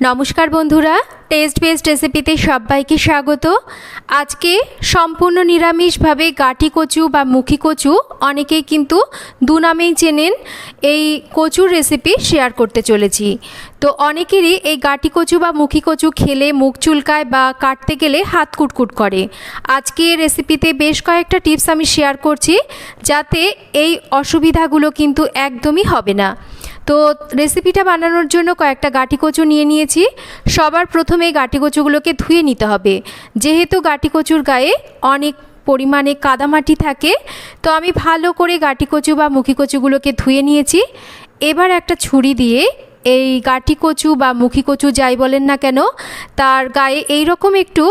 নমস্কার বন্ধুরা test best রেসিপিতে সবাইকে স্বাগত। আজকে সম্পূর্ণ নিরামিষভাবে গাটি কচু বা মুখি কচু অনেকেই কিন্তু দু নামেই চেনেন। এই কচুর রেসিপি শেয়ার করতে চলেছি। তো অনেকেরই এই গাটি কচু বা মুখি কচু খেলে মুখ চুলকায় বা কাটতে গেলে হাত কুটকুট করে। আজকে রেসিপিতে বেশ কয়েকটা টিপস আমি শেয়ার করছি, যাতে এই অসুবিধাগুলো কিন্তু একদমই হবে না। তো রেসিপিটা বানানোর জন্য কয়েকটা গাটি কচু নিয়ে নিয়েছি। সবার প্রথমে গাটি কচুগুলোকে ধুয়ে নিতে হবে। যেহেতু গাটি কচুর গায়ে অনেক পরিমাণে কাদামাটি থাকে, তো আমি ভালো করে গাটি কচু বা মুখি কচুগুলোকে ধুয়ে নিয়েছি। এবার একটা ছুরি দিয়ে এই গাটি কচু বা মুখি কচু যাই বলেন না কেন, তার গায়ে এই রকম একটু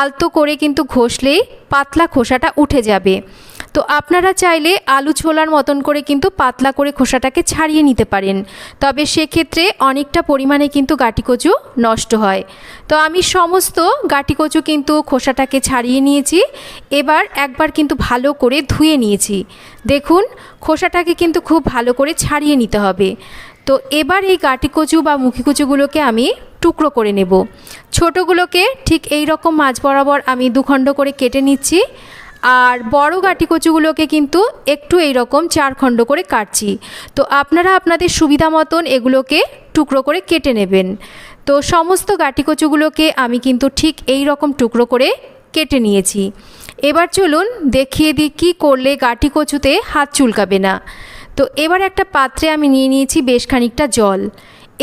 আলতো করে কিন্তু ঘষলেই পাতলা খোসাটা উঠে যাবে। তো আপনারা চাইলে আলু ছোলার মতন করে কিন্তু পাতলা করে খোসাটাকে ছাড়িয়ে নিতে পারেন। তবে সেক্ষেত্রে অনেকটা পরিমাণে কিন্তু গাটি কচু নষ্ট হয়। তো আমি সমস্ত গাটি কচু কিন্তু খোসাটাকে ছাড়িয়ে নিয়েছি। এবার একবার কিন্তু ভালো করে ধুয়ে নিয়েছি। দেখুন, খোসাটাকে কিন্তু খুব ভালো করে ছাড়িয়ে নিতে হবে। তো এবার এই গাটি কচু বা মুখি কচুগুলোকে আমি টুকরো করে নেব। ছোটোগুলোকে ঠিক এই রকম মাছ বরাবর আমি দুখণ্ড করে কেটে নিচ্ছি। আর বড় গাটি কচুগুলোকে কিন্তু একটু এই রকম চার খণ্ড করে কাটছি। তো আপনারা আপনাদের সুবিধা মতন এগুলোকে টুকরো করে কেটে নেবেন। তো সমস্ত গাটি কচুগুলোকে আমি কিন্তু ঠিক এই রকম টুকরো করে কেটে নিয়েছি। এবার চলুন দেখিয়ে দিই কী করলে গাটি কচুতে হাত চুলকাবে না। তো এবার একটা পাত্রে আমি নিয়ে নিয়েছি বেশ খানিকটা জল।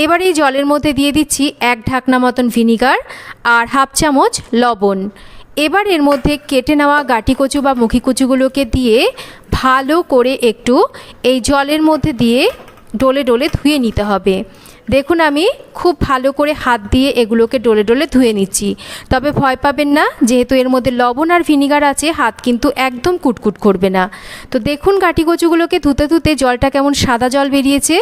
এবার এই জলের মধ্যে দিয়ে দিচ্ছি এক ঢাকনা মতন ভিনিগার আর হাফ চামচ লবণ। এবার এর মধ্যে কেটে নেওয়া গাটি কচু বা মুখি কচুগুলোকে দিয়ে ভালো করে একটু এই জলের মধ্যে দিয়ে ডোলে ডোলে ধুয়ে নিতে হবে। দেখুন আমি খুব ভালো করে হাত দিয়ে এগুলোকে ডলে ডলে ধুয়ে নিচ্ছি। তবে ভয় পাবেন না, যেহেতু এর মধ্যে লবণ আর ভিনিগার আছে, হাত কিন্তু একদম কুটকুট করবে না। তো দেখুন গাটি কচুগুলোকে ধুতে ধুতে জলটা কেমন সাদা জল বেরিয়েছে।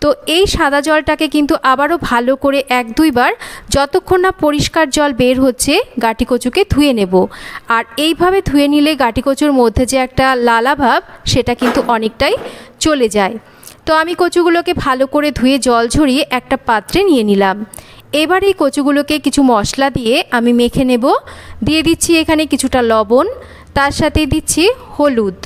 তো এই সাদা জলটাকে কিন্তু আবারও ভালো করে এক দুইবার যতক্ষণ না পরিষ্কার জল বের হচ্ছে গাটি কচুকে ধুয়ে নেব। আর এইভাবে ধুয়ে নিলে গাটি কচুর মধ্যে যে একটা লালা ভাব, সেটা কিন্তু অনেকটাই চলে যায়। তো আমি কচুগুলোকে ভালো করে ধুয়ে জল ঝরিয়ে একটা পাত্রে নিয়ে নিলাম। এবার এই কচুগুলোকে কিছু মশলা দিয়ে আমি মেখে নেব। দিয়ে দিচ্ছি এখানে কিছুটা লবণ, তার সাথে দিচ্ছি হলুদ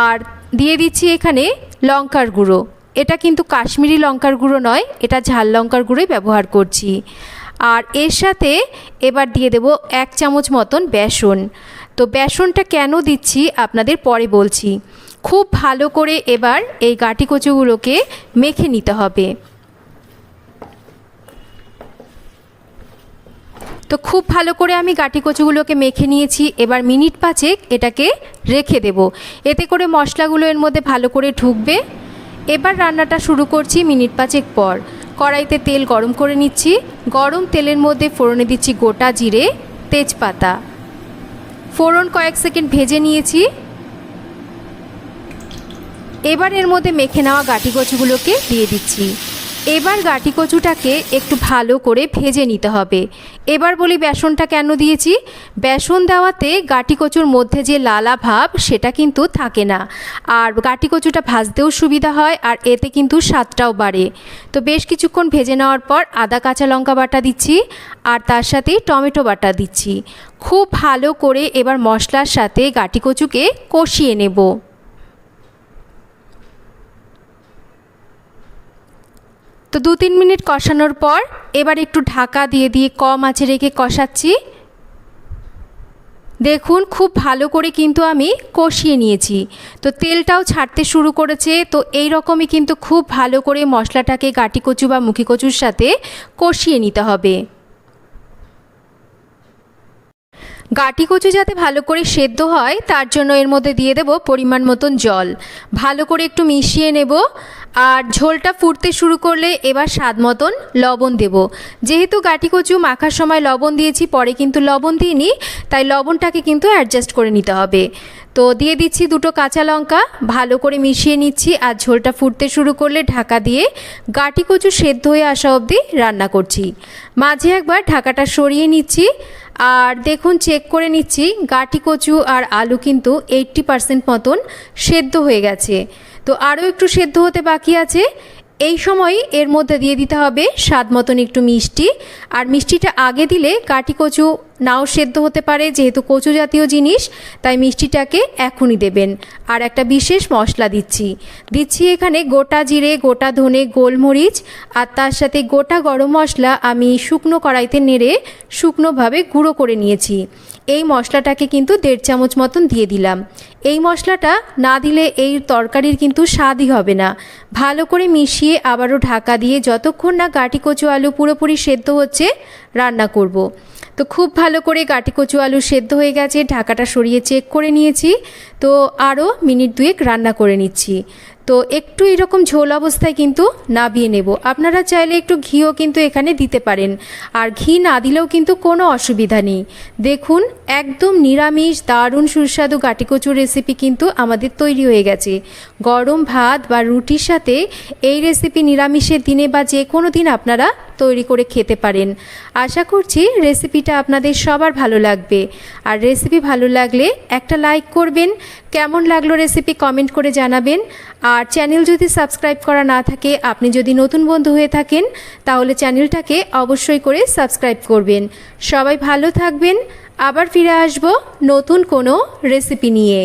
আর দিয়ে দিচ্ছি এখানে লঙ্কার গুঁড়ো। এটা কিন্তু কাশ্মীরি লঙ্কার গুঁড়ো নয়, এটা ঝাল লঙ্কার গুঁড়োই ব্যবহার করছি। আর এর সাথে এবার দিয়ে দেব এক চামচ মতন বেসন। তো বেসনটা কেন দিচ্ছি আপনাদের পরে বলছি। খুব ভালো করে এবার এই গাটি কচুগুলোকে মেখে নিতে হবে। তো খুব ভালো করে আমি গাটি কচুগুলোকে মেখে নিয়েছি, এবার মিনিট পাঁচেক এটাকে রেখে দেব। এতে করে মশলাগুলো এর মধ্যে ভালো করে ঢুকবে। এবার রান্নাটা শুরু করছি মিনিট পাঁচেক পর। কড়াইতে তেল গরম করে নিচ্ছি। গরম তেলের মধ্যে ফোড়নে দিচ্ছি গোটা জিরে তেজপাতা। ফোড়ন কয়েক সেকেন্ড ভেজে নিয়েছি। এবার এর মধ্যে মেখে নেওয়া গাটি কচুগুলোকে দিয়ে দিচ্ছি। এবার গাঁটি কচুটাকে একটু ভালো করে ভেজে নিতে হবে। এবার বলি বেসনটা কেন দিয়েছি? বেসন দেওয়াতে গাটি কচুর মধ্যে যে লালা ভাব, সেটা কিন্তু থাকে না। আর গাঁটি কচুটা ভাজতেও সুবিধা হয় আর এতে কিন্তু স্বাদটাও বাড়ে। তো বেশ কিছুক্ষণ ভেজে নেওয়ার পর আদা, কাঁচা লঙ্কা বাটা দিচ্ছি আর তার সাথে টমেটো বাটা দিচ্ছি। খুব ভালো করে এবার মশলার সাথে গাটি কচুকে কষিয়ে নেব। তো দু তিন মিনিট কষানোর পর এবার একটু ঢাকা দিয়ে দিয়ে কম আঁচে রেখে কষাচ্ছি। দেখুন খুব ভালো করে কিন্তু আমি কষিয়ে নিয়েছি। তো তেলটাও ছাড়তে শুরু করেছে। তো এই রকমই কিন্তু খুব ভালো করে মশলাটাকে গাটি কচু বা মুখি কচুর সাথে কষিয়ে নিতে হবে। গাটি কচু যাতে ভালো করে সেদ্ধ হয়, তার জন্য এর মধ্যে দিয়ে দেব পরিমাণ মতন জল। ভালো করে একটু মিশিয়ে নেব, আর ঝোলটা ফুটতে শুরু করলে এবার স্বাদ মতন লবণ দেব। যেহেতু গাটি কচু মাখার সময় লবণ দিয়েছি, পরে কিন্তু লবণ দিইনি, তাই লবণটাকে কিন্তু অ্যাডজাস্ট করে নিতে হবে। তো দিয়ে দিচ্ছি দুটো কাঁচা লঙ্কা, ভালো করে মিশিয়ে নিচ্ছি, আর ঝোলটা ফুটতে শুরু করলে ঢাকা দিয়ে গাটি কচু সেদ্ধ হয়ে আসা অবধি রান্না করছি। মাঝে একবার ঢাকাটা সরিয়ে নিচ্ছি আর দেখুন চেক করে নিচ্ছি গাঁটি কচু আর আলু কিন্তু এইট্টি পারসেন্ট মতন সেদ্ধ হয়ে গেছে। তো আরও একটু সেদ্ধ হতে বাকি আছে। এই সময় এর মধ্যে দিয়ে দিতে হবে স্বাদ মতন একটু মিষ্টি। আর মিষ্টিটা আগে দিলে কাটি কচু নাও সেদ্ধ হতে পারে, যেহেতু কচু জাতীয় জিনিস, তাই মিষ্টিটাকে এখনই দেবেন। আর একটা বিশেষ মশলা দিচ্ছি। দিচ্ছি এখানে গোটা জিরে, গোটা ধনে, গোলমরিচ, আর তার সাথে গোটা গরম মশলা আমি শুকনো কড়াইতে নেড়ে শুকনোভাবে গুঁড়ো করে নিয়েছি। এই মশলাটাকে কিন্তু দেড় চামচ মতন দিয়ে দিলাম। এই মশলাটা না দিলে এই তরকারির কিন্তু স্বাদই হবে না। ভালো করে মিশিয়ে আবারও ঢাকা দিয়ে যতক্ষণ না গাটি কচু আলু পুরোপুরি সেদ্ধ হচ্ছে রান্না করব। তো খুব ভালো করে কাটি কচু আলু সেদ্ধ হয়ে গেছে, ঢাকাটা সরিয়ে চেক করে নিয়েছি তো আরও মিনিট দুয়েক রান্না করে নিচ্ছি তো একটু এরকম ঝোল অবস্থায় কিন্তু নাবিয়ে নেব। আপনারা চাইলে একটু ঘিও কিন্তু এখানে দিতে পারেন। আর ঘি না দিলেও কিন্তু কোনো অসুবিধা নেই। দেখুন, একদম নিরামিষ, দারুণ, সুস্বাদু গাটি কচুর রেসিপি কিন্তু আমাদের তৈরি হয়ে গেছে। গরম ভাত বা রুটির সাথে এই রেসিপি নিরামিষের দিনে বা যে কোনো দিন আপনারা তৈরি করে খেতে পারেন। আশা করছি রেসিপিটা আপনাদের সবার ভালো লাগবে। আর রেসিপি ভালো লাগলে একটা লাইক করবেন। কেমন লাগল রেসিপি কমেন্ট করে জানাবেন। আর চ্যানেল যদি সাবস্ক্রাইব করা না থাকে, আপনি যদি নতুন বন্ধু হয়ে থাকেন, তাহলে চ্যানেলটাকে অবশ্যই করে সাবস্ক্রাইব করবেন। সবাই ভালো থাকবেন। আবার ফিরে আসব নতুন কোনো রেসিপি নিয়ে।